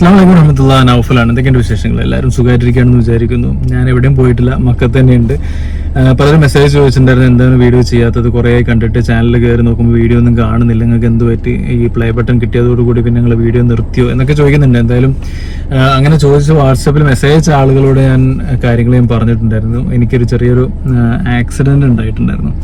അസ്ലാം വലൈക്കും നൗഫലാണ് എന്തൊക്കെയുണ്ട് വിശേഷങ്ങൾ? എല്ലാവരും സുഖമായിട്ടിരിക്കുകയാണെന്ന് വിചാരിക്കുന്നു. ഞാൻ എവിടെയും പോയിട്ടില്ല. മക്ക തന്നെയുണ്ട്. പലരും മെസ്സേജ് ചോദിച്ചിട്ടുണ്ടായിരുന്നു. എന്താണ് വീഡിയോ ചെയ്യാത്തത്? കുറേ കണ്ടിട്ട് ചാനൽ കയറി നോക്കുമ്പോൾ വീഡിയോ ഒന്നും കാണുന്നില്ല. നിങ്ങൾക്ക് എന്ത് പറ്റി? ഈ പ്ലേ ബട്ടൺ കിട്ടിയതോടുകൂടി പിന്നെ നിങ്ങൾ വീഡിയോ നിർത്തിയോ? എന്നൊക്കെ ചോദിക്കുന്നുണ്ട്. എന്തായാലും അങ്ങനെ ചോദിച്ച് വാട്സപ്പിൽ മെസ്സേജ് അയച്ച ആളുകളോട് ഞാൻ കാര്യങ്ങൾ ഞാൻ പറഞ്ഞിട്ടുണ്ടായിരുന്നു. എനിക്കൊരു ചെറിയൊരു ആക്സിഡന്റ് ഉണ്ടായിട്ടുണ്ടായിരുന്നു.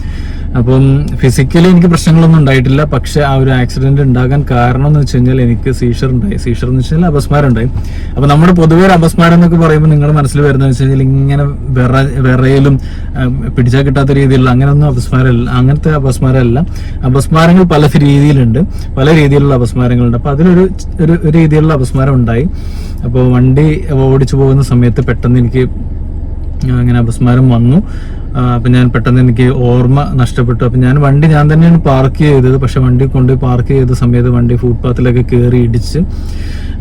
അപ്പം ഫിസിക്കലി എനിക്ക് പ്രശ്നങ്ങളൊന്നും ഉണ്ടായിട്ടില്ല. പക്ഷെ ആ ഒരു ആക്സിഡന്റ് ഉണ്ടാകാൻ കാരണം എന്ന് വെച്ച് കഴിഞ്ഞാൽ എനിക്ക് സീഷർ ഉണ്ടായി. സീഷർ എന്ന് വെച്ചാൽ അപസ്മാരം ഉണ്ടായി അപ്പൊ നമ്മുടെ പൊതുവെ ഒരു അപസ്മാരം എന്നൊക്കെ പറയുമ്പോൾ നിങ്ങളുടെ മനസ്സിൽ വരുന്നത് വെച്ച് കഴിഞ്ഞാൽ ഇങ്ങനെ വിറ വിറയലും പിടിച്ചാൽ കിട്ടാത്ത രീതിയിലുള്ള അങ്ങനെയൊന്നും അപസ്മാരമല്ല അങ്ങനത്തെ അപസ്മാരമല്ല അപസ്മാരങ്ങൾ പല രീതിയിലുണ്ട്. പല രീതിയിലുള്ള അപസ്മാരങ്ങളുണ്ട്. അപ്പൊ അതിലൊരു ഒരു രീതിയിലുള്ള അപസ്മാരം ഉണ്ടായി. അപ്പോൾ വണ്ടി ഓടിച്ചു പോകുന്ന സമയത്ത് പെട്ടെന്ന് എനിക്ക് അങ്ങനെ അപസ്മാരം വന്നു. അപ്പൊ ഞാൻ പെട്ടെന്ന് എനിക്ക് ഓർമ്മ നഷ്ടപ്പെട്ടു. അപ്പൊ ഞാൻ വണ്ടി ഞാൻ തന്നെയാണ് പാർക്ക് ചെയ്തത്. പക്ഷെ വണ്ടി കൊണ്ട് പാർക്ക് ചെയ്ത സമയത്ത് വണ്ടി ഫുട്പാത്തിലൊക്കെ കയറി ഇടിച്ച്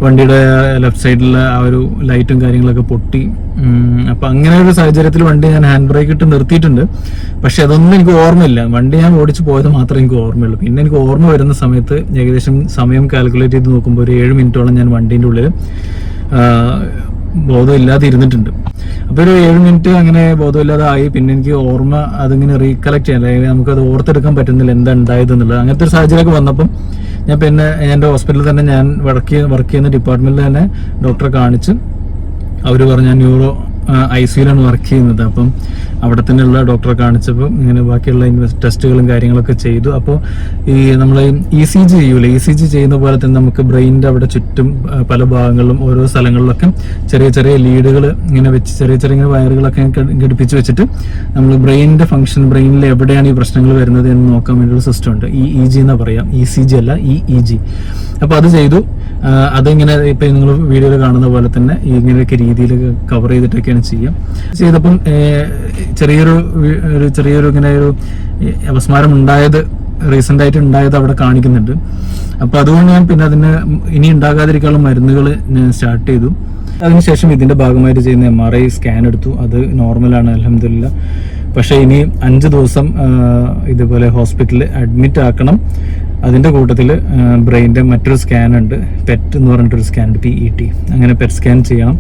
വണ്ടിയുടെ ലെഫ്റ്റ് സൈഡിലെ ആ ഒരു ലൈറ്റും കാര്യങ്ങളൊക്കെ പൊട്ടി. അപ്പം അങ്ങനെ ഒരു സാഹചര്യത്തിൽ വണ്ടി ഞാൻ ഹാൻഡ് ബ്രേക്ക് ഇട്ട് നിർത്തിയിട്ടുണ്ട്. പക്ഷെ അതൊന്നും എനിക്ക് ഓർമ്മയില്ല. വണ്ടി ഞാൻ ഓടിച്ച് പോയത് മാത്രമേ എനിക്ക് ഓർമ്മയുള്ളൂ. പിന്നെ എനിക്ക് ഓർമ്മ വരുന്ന സമയത്ത് ഏകദേശം സമയം കാൽക്കുലേറ്റ് ചെയ്ത് നോക്കുമ്പോൾ ഒരു ഏഴ് മിനിറ്റോളം ഞാൻ വണ്ടീന്റെ ഉള്ളിൽ ബോധമില്ലാതെ ഇരുന്നിട്ടുണ്ട് അപ്പൊ ഒരു ഏഴ് മിനിറ്റ് അങ്ങനെ ബോധമില്ലാതെ ആയി പിന്നെ എനിക്ക് ഓർമ്മ അതിങ്ങനെ റീകളക്ട് ചെയ്യാൻ അല്ലെങ്കിൽ അത് ഓർത്തെടുക്കാൻ പറ്റുന്നില്ല എന്താ ഉണ്ടായത് എന്നുള്ളത് അങ്ങനത്തെ ഒരു സാഹചര്യമൊക്കെ വന്നപ്പം ഞാൻ പിന്നെ എന്റെ ഹോസ്പിറ്റലിൽ തന്നെ ഞാൻ വർക്ക് വർക്ക് ചെയ്യുന്ന ഡിപ്പാർട്ട്മെന്റിൽ തന്നെ ഡോക്ടറെ കാണിച്ച് അവർ പറഞ്ഞു ന്യൂറോ ഐ സിയിലാണ് വർക്ക് ചെയ്യുന്നത്. അപ്പം അവിടെ തന്നെയുള്ള ഡോക്ടറെ കാണിച്ചപ്പോൾ ഇങ്ങനെ ബാക്കിയുള്ള ടെസ്റ്റുകളും കാര്യങ്ങളൊക്കെ ചെയ്തു. അപ്പോൾ ഈ നമ്മൾ ഇ സി ജി ചെയ്യൂലേ? ഇ സി ജി ചെയ്യുന്ന പോലെ തന്നെ നമുക്ക് ബ്രെയിനിന്റെ അവിടെ ചുറ്റും പല ഭാഗങ്ങളിലും ഓരോ സ്ഥലങ്ങളിലൊക്കെ ചെറിയ ചെറിയ ലീഡുകൾ ഇങ്ങനെ വെച്ച് ചെറിയ ചെറിയ വയറുകളൊക്കെ ഘടിപ്പിച്ച് വെച്ചിട്ട് നമ്മൾ ബ്രെയിനിന്റെ ഫംഗ്ഷൻ ബ്രെയിനിൽ എവിടെയാണ് ഈ പ്രശ്നങ്ങൾ വരുന്നത് എന്ന് നോക്കാൻ വേണ്ടിയുള്ള സിസ്റ്റം ഉണ്ട്. ഇ ഇ ജി എന്നാ പറയാം. ഇ സി ജി അല്ല ഇ ഇ ജി അപ്പോൾ അത് ചെയ്തു. അതിങ്ങനെ ഇപ്പം നിങ്ങൾ വീഡിയോയിൽ കാണുന്ന പോലെ തന്നെ ഇങ്ങനെയൊക്കെ രീതിയിൽ കവർ ചെയ്തിട്ടൊക്കെയാണ് ചെയ്യുക. ചെയ്തപ്പം ചെറിയൊരു ഒരു ചെറിയൊരു ഇങ്ങനെ ഒരു അപസ്മാരം ഉണ്ടായത് റീസെന്റ് ആയിട്ട് ഉണ്ടായത് അവിടെ കാണിക്കുന്നുണ്ട്. അപ്പൊ അതുകൊണ്ട് ഞാൻ പിന്നെ അതിന് ഇനി ഉണ്ടാകാതിരിക്കാനുള്ള മരുന്നുകൾ ഞാൻ സ്റ്റാർട്ട് ചെയ്തു. അതിനുശേഷം ഇതിന്റെ ഭാഗമായിട്ട് ചെയ്യുന്ന എം ആർ ഐ സ്കാൻ എടുത്തു. അത് നോർമലാണ് അലഹമില്ല പക്ഷേ ഇനി അഞ്ച് ദിവസം ഇതുപോലെ ഹോസ്പിറ്റലിൽ അഡ്മിറ്റ് ആക്കണം. അതിന്റെ കൂട്ടത്തിൽ ബ്രെയിന്റെ മറ്റൊരു സ്കാൻ ഉണ്ട്. പെറ്റ് എന്ന് പറഞ്ഞിട്ടൊരു സ്കാൻ ഉണ്ട് പി ഇ ടി അങ്ങനെ പെറ്റ് സ്കാൻ ചെയ്യണം.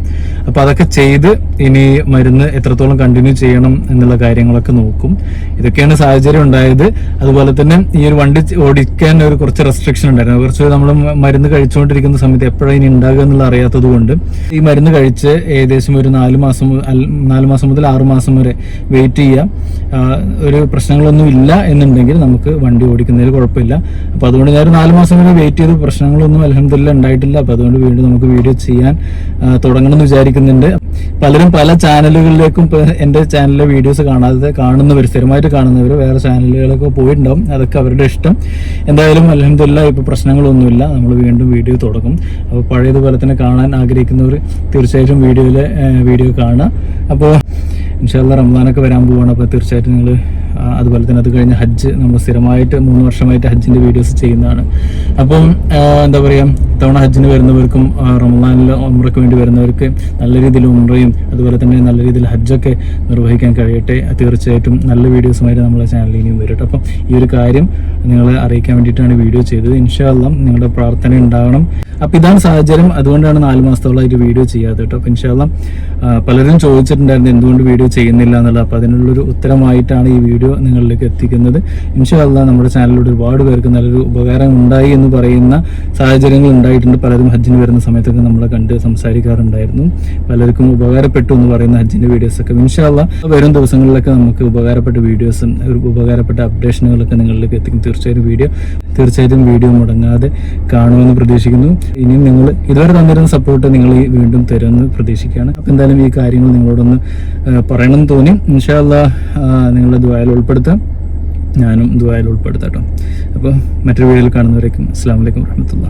അപ്പോൾ അതൊക്കെ ചെയ്ത് ഇനി മരുന്ന് എത്രത്തോളം കണ്ടിന്യൂ ചെയ്യണം എന്നുള്ള കാര്യങ്ങളൊക്കെ നോക്കും. ഇതൊക്കെയാണ് സാഹചര്യം ഉണ്ടായത്. അതുപോലെ തന്നെ ഈ ഒരു വണ്ടി ഓടിക്കാൻ ഒരു കുറച്ച് റെസ്ട്രിക്ഷൻ ഉണ്ടായിരുന്നു. കുറച്ച് നമ്മൾ മരുന്ന് കഴിച്ചുകൊണ്ടിരിക്കുന്ന സമയത്ത് എപ്പോഴാണ് ഇനി ഉണ്ടാകുക എന്നുള്ള അറിയാത്തത് കൊണ്ട് ഈ മരുന്ന് കഴിച്ച് ഏകദേശം ഒരു നാല് മാസം നാല് മാസം മുതൽ ആറ് മാസം വരെ വെയിറ്റ് ചെയ്യാം. ഒരു പ്രശ്നങ്ങളൊന്നും ഇല്ല എന്നുണ്ടെങ്കിൽ നമുക്ക് വണ്ടി ഓടിക്കുന്നതിൽ കുഴപ്പമില്ല. അപ്പൊ അതുകൊണ്ട് ഞാൻ നാലു മാസം വരെ വെയിറ്റ് ചെയ്ത്. പ്രശ്നങ്ങളൊന്നും അലഹമില്ല ഉണ്ടായിട്ടില്ല. അപ്പൊ അതുകൊണ്ട് വീണ്ടും നമുക്ക് വീഡിയോ ചെയ്യാൻ തുടങ്ങണം എന്ന് വിചാരിക്കുന്നുണ്ട്. പലരും പല ചാനലുകളിലേക്കും എന്റെ ചാനലിലെ വീഡിയോസ് കാണാതെ കാണുന്നവർ സ്ഥിരമായിട്ട് കാണുന്നവർ വേറെ ചാനലുകളൊക്കെ പോയിട്ടുണ്ടാവും. അതൊക്കെ അവരുടെ ഇഷ്ടം. എന്തായാലും അലഹമില്ല ഇപ്പൊ പ്രശ്നങ്ങളൊന്നുമില്ല. നമ്മൾ വീണ്ടും വീഡിയോ തുടങ്ങും. അപ്പോൾ പഴയതുപോലെ തന്നെ കാണാൻ ആഗ്രഹിക്കുന്നവർ തീർച്ചയായിട്ടും വീഡിയോയിലെ വീഡിയോ കാണുക. അപ്പോൾ ഇൻഷാല്ല റംസാനൊക്കെ വരാൻ പോവാണ്. അപ്പോൾ തീർച്ചയായിട്ടും നിങ്ങൾ അതുപോലെ തന്നെ അത് കഴിഞ്ഞ ഹജ്ജ് നമ്മൾ സ്ഥിരമായിട്ട് മൂന്ന് വർഷമായിട്ട് ഹജ്ജിന്റെ വീഡിയോസ് ചെയ്യുന്നതാണ്. അപ്പം എന്താ പറയുക തവണ ഹജ്ജിന് വരുന്നവർക്കും റമദാനിൽ ഉമ്രയ്ക്ക് വേണ്ടി വരുന്നവർക്ക് നല്ല രീതിയിൽ ഉമ്രയും അതുപോലെ തന്നെ നല്ല രീതിയിൽ ഹജ്ജൊക്കെ നിർവഹിക്കാൻ കഴിയട്ടെ. തീർച്ചയായിട്ടും നല്ല വീഡിയോസുമായിട്ട് നമ്മളെ ചാനലിൽ ഇനിയും വരും കേട്ടോ അപ്പം ഈ ഒരു കാര്യം നിങ്ങളെ അറിയിക്കാൻ വേണ്ടിയിട്ടാണ് വീഡിയോ ചെയ്തത്. ഇൻഷാല്ലാം നിങ്ങളുടെ പ്രാർത്ഥന ഉണ്ടാവണം. അപ്പം ഇതാണ് സാഹചര്യം. അതുകൊണ്ടാണ് നാല് മാസത്തോളമായിട്ട് വീഡിയോ ചെയ്യാതെ കേട്ടോ. അപ്പം ഇൻഷാല്ലാം പലരും ചോദിച്ചിട്ടുണ്ടായിരുന്നു എന്തുകൊണ്ട് വീഡിയോ ചെയ്യുന്നില്ല എന്നുള്ളത് അപ്പോൾ അതിനുള്ളൊരു ഉത്തരമായിട്ടാണ് ഈ വീഡിയോ നിങ്ങളിലേക്ക് എത്തിക്കുന്നത്. ഇൻഷാല്ല നമ്മുടെ ചാനലിലൂടെ ഒരുപാട് പേർക്ക് നല്ലൊരു ഉപകാരം ഉണ്ടായി എന്ന് പറയുന്ന സാഹചര്യങ്ങൾ ഉണ്ടായിട്ടുണ്ട്. പലരും ഹജ്ജിന് വരുന്ന സമയത്തൊക്കെ നമ്മളെ കണ്ട് സംസാരിക്കാറുണ്ടായിരുന്നു. പലർക്കും ഉപകാരപ്പെട്ടു എന്ന് പറയുന്ന ഹജ്ജിന്റെ വീഡിയോസൊക്കെ. ഇൻഷാല്ല വരും ദിവസങ്ങളിലൊക്കെ നമുക്ക് ഉപകാരപ്പെട്ട വീഡിയോസും ഉപകാരപ്പെട്ട അപ്ഡേഷനുകളൊക്കെ നിങ്ങളിലേക്ക് എത്തിക്കും. തീർച്ചയായും വീഡിയോ തീർച്ചയായിട്ടും വീഡിയോ മുടങ്ങാതെ കാണുമെന്ന് പ്രതീക്ഷിക്കുന്നു. ഇനിയും നിങ്ങൾ ഇതുവരെ തന്നിരുന്ന സപ്പോർട്ട് നിങ്ങൾ വീണ്ടും തരുമെന്ന് പ്രതീക്ഷിക്കുകയാണ്. അപ്പം എന്തായാലും ഈ കാര്യങ്ങൾ നിങ്ങളോടൊന്ന് ആ, പറയണമെന്ന് തോന്നി. ഇൻഷാല്ല നിങ്ങളുടെ ദ്വായൽ ഉൾപ്പെടുത്താം. ഞാനും ദ്വായൽ ഉൾപ്പെടുത്താം കേട്ടോ. അപ്പോൾ മറ്റൊരു വീഡിയോയിൽ കാണുന്നവരേക്കും അസ്സാം വലൈക്കും വർഹമത്തുള്ള